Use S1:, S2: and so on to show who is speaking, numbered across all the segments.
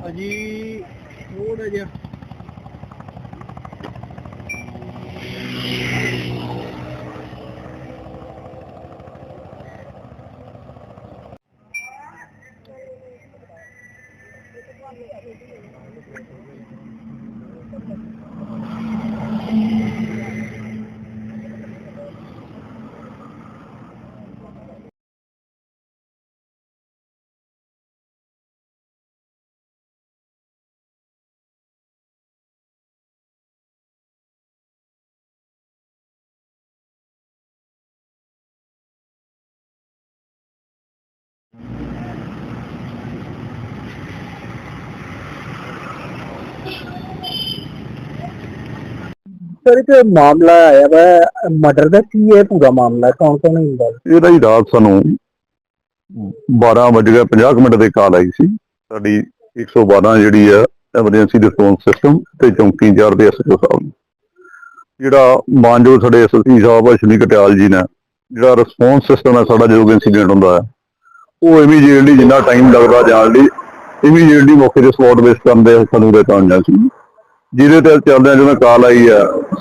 S1: ਅਜੀ ਥੋੜਾ ਜਿਹਾ। ਸਰ, ਇੱਕ ਮਾਮਲਾ ਆਇਆ ਵਾ, ਮਰਡਰ ਦਾ ਕੀ ਹੈ ਪੂਰਾ ਮਾਮਲਾ? ਕੌਣ ਕੌਣ ਹੁੰਦਾ
S2: ਇਹਦਾ ਹੀ ਰਾਤ ਸਾਨੂੰ 12 ਵਜੇ 50 ਮਿੰਟ ਦੇ ਕਾਲ ਆਈ ਸੀ। ਸਾਡੀ 112 ਜਿਹੜੀ ਆ, ਐਮਰਜੈਂਸੀ ਰਿਸਪੌਂਸ ਸਿਸਟਮ ਤੇ ਚੌਂਕੀ ਇੰਚਾਰਜ ਦੇ ਐਸਐਚਓ ਸਾਹਿਬ ਨੂੰ। ਜਿਹੜਾ ਮਾਨਯੋਗ ਸਾਡੇ ਐਸਐਸਪੀ ਸਾਹਿਬ ਅਸ਼ਵਨੀ ਕਟਿਆਲ ਜੀ ਨੇ, ਜਿਹੜਾ ਰਿਸਪੌਂਸ ਸਿਸਟਮ ਹੈ, ਸਾਡਾ ਜਦੋਂ ਇਨਸੀਡੈਂਟ ਹੁੰਦਾ ਹੈ, ਉਹ ਇਮੀਡੀਏਟਲੀ ਜਿੰਨਾ ਟਾਈਮ ਲੱਗਦਾ ਜਾਣ ਲਈ ਇਮੀਡੀਏਟਲੀ ਮੌਕੇ ਤੇ ਸਪੌਟ ਬੇਸ ਕਰਦੇ ਸਾਨੂੰ ਦੇ ਤਾਂ ਸੀ। ਜਿਹਦੇ ਤੇ ਚੱਲਦਿਆਂ ਜਦੋਂ ਕਾਲ ਆਈ ਆ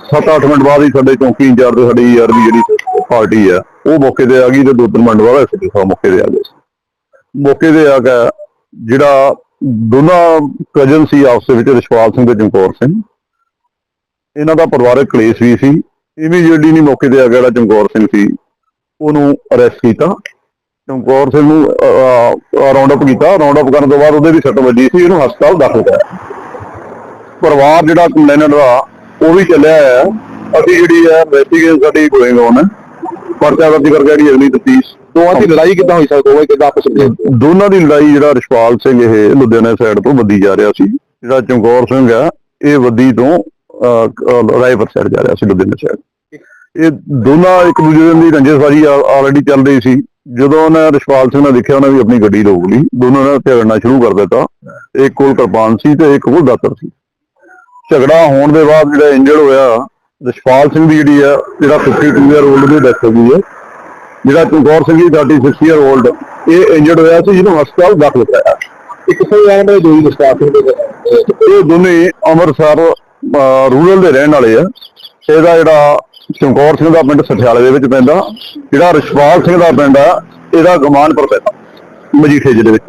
S2: 7-8 ਮਿੰਟ ਬਾਅਦ ਹੀ ਸਾਡੇ ਚੌਂਕੀ ਇੰਚਾਰਜ ਤੇ ਸਾਡੀ ਆਰਮੀ ਜਿਹੜੀ ਪਾਰਟੀ ਆ, ਉਹ ਮੌਕੇ ਤੇ ਆ ਗਈ ਤੇ ਦੋ ਤਿੰਨ ਮਿੰਟ ਬਾਅਦ ਐਸਪੀ ਸਾਹਿਬ ਮੌਕੇ ਤੇ ਆ ਗਏ। ਮੌਕੇ ਤੇ ਆ ਕੇ ਜਿਹੜਾ ਦੋਨਾਂ ਕਜ਼ਨ ਸੀ ਆਪਸ ਦੇ ਵਿੱਚ, ਰਿਸ਼ਪਾਲ ਸਿੰਘ ਤੇ ਚਮਕੌਰ ਸਿੰਘ। ਇਹਨਾਂ ਦਾ ਪਰਿਵਾਰਕ ਕਲੇਸ਼ ਵੀ ਸੀ। ਇਮੀਡੀਏਟਲੀ ਨਹੀਂ ਮੌਕੇ ਤੇ ਆ ਗਿਆ ਜਿਹੜਾ ਚਮਕੌਰ ਸਿੰਘ ਸੀ, ਉਹਨੂੰ ਅਰੈਸਟ ਕੀਤਾ। ਚਮਕੌਰ ਸਿੰਘ ਨੂੰ ਰਾਉਂਡ ਅਪ ਕੀਤਾ। ਰਾਉਂਡ ਅਪ ਕਰਨ ਤੋਂ ਬਾਅਦ ਉਹਦੇ ਵੀ ਸੱਟ ਵੱਜੀ ਸੀ, ਇਹਨੂੰ ਹਸਪਤਾਲ ਦਾਖਲ ਕਰਾਇਆ। ਪਰਿਵਾਰ ਜਿਹੜਾ ਕੰਪਲੇਨਰ ਦਾ, ਉਹ ਵੀ ਚੱਲਿਆ ਹੈ। ਅਸੀਂ ਜਿਹੜੀ ਹੈ ਇਨਵੈਸਟੀਗੇਸ਼ਨ ਸਾਡੀ ਗੋਇੰਗ ਔਨ ਹੈ ਪਰਚਾ ਦਰਜ ਕਰਕੇ ਜਿਹੜੀ ਅਗਲੀ ਤਫਤੀਸ਼।
S1: ਦੋਵਾਂ ਦੀ ਲੜਾਈ ਕਿੱਦਾਂ ਹੋਈ ਸਰ? ਦੋਵੇਂ ਕਿੱਦਾਂ ਆਪਸ ਵਿੱਚ
S2: ਦੋਨਾਂ ਦੀ ਲੜਾਈ ਜਿਹੜਾ ਰਿਸ਼ਪਾਲ ਸਿੰਘ ਇਹ ਲੁਧਿਆਣਾ ਸਾਈਡ ਤੋਂ ਵੱਦੀ ਜਾ ਰਿਹਾ ਸੀ, ਜਿਹੜਾ ਚਮਕੌਰ ਸਿੰਘ ਆ ਇਹ ਵੱਦੀ ਤੋਂ ਰਾਏਪੁਰ ਸਾਈਡ ਜਾ ਰਿਹਾ ਸੀ, ਲੁਧਿਆਣਾ ਸਾਈਡ ਇਹ ਦੋਨਾਂ ਇੱਕ ਦੂਜੇ ਦੀ ਰੰਜੇਸ਼ਬਾਜੀ ਆਲਰੇਡੀ ਚੱਲ ਰਹੀ ਸੀ। ਜਦੋਂ ਉਹਨੇ ਰਿਸ਼ਪਾਲ ਸਿੰਘ ਨੇ ਦੇਖਿਆ ਉਹਨੇ ਵੀ ਆਪਣੀ ਗੱਡੀ ਰੋਕ ਲਈ। ਦੋਨੋਂ ਨੇ ਝਗੜਨਾ ਸ਼ੁਰੂ ਕਰ ਦਿੱਤਾ। ਇੱਕ ਕੋਲ ਕਿਰਪਾਨ ਸੀ ਤੇ ਇੱਕ ਕੋਲ ਦਾਤਰ ਸੀ। ਝਗੜਾ ਹੋਣ ਦੇ ਬਾਅਦ ਜਿਹੜਾ ਇੰਜਰਡ ਹੋਇਆ ਰਿਸ਼ਪਾਲ ਸਿੰਘ ਦੀ ਜਿਹੜੀ ਆ ਜਿਹੜਾ 52 ਇਅਰ 올ਡ ਦੀ ਡੈਥ ਹੋ ਗਈ ਹੈ ਜਿਹੜਾ ਚਮਕੌਰ ਸਿੰਘ ਦੀ 36 ਇਅਰ 올ਡ ਇਹ ਇੰਜਰਡ ਹੋਇਆ ਸੀ ਜਿਹਨੂੰ ਹਸਪਤਾਲ ਦਾਖਲ ਕਰਾਇਆ।
S1: ਇੱਕ ਸੌ ਗਿਆਰਾਂ ਦੇ ਦੋਈ ਦਸਤਾਰ ਦੇ
S2: ਇਹ ਦੋਨੇ ਅੰਮ੍ਰਿਤਸਰ ਰੂਰਲ ਦੇ ਰਹਿਣ ਵਾਲੇ ਆ। ਇਹਦਾ ਜਿਹੜਾ ਚਮਕੌਰ ਸਿੰਘ ਦਾ ਪਿੰਡ ਸਠਿਆਲੇ ਦੇ ਵਿੱਚ ਪੈਂਦਾ, ਜਿਹੜਾ ਰਿਸ਼ਪਾਲ ਸਿੰਘ ਦਾ ਪਿੰਡ ਆ, ਇਹਦਾ ਗਮਾਨਪੁਰ ਪੈਂਦਾ, ਮਜੀਠੇ ਜ਼ਿਲ੍ਹੇ ਵਿੱਚ।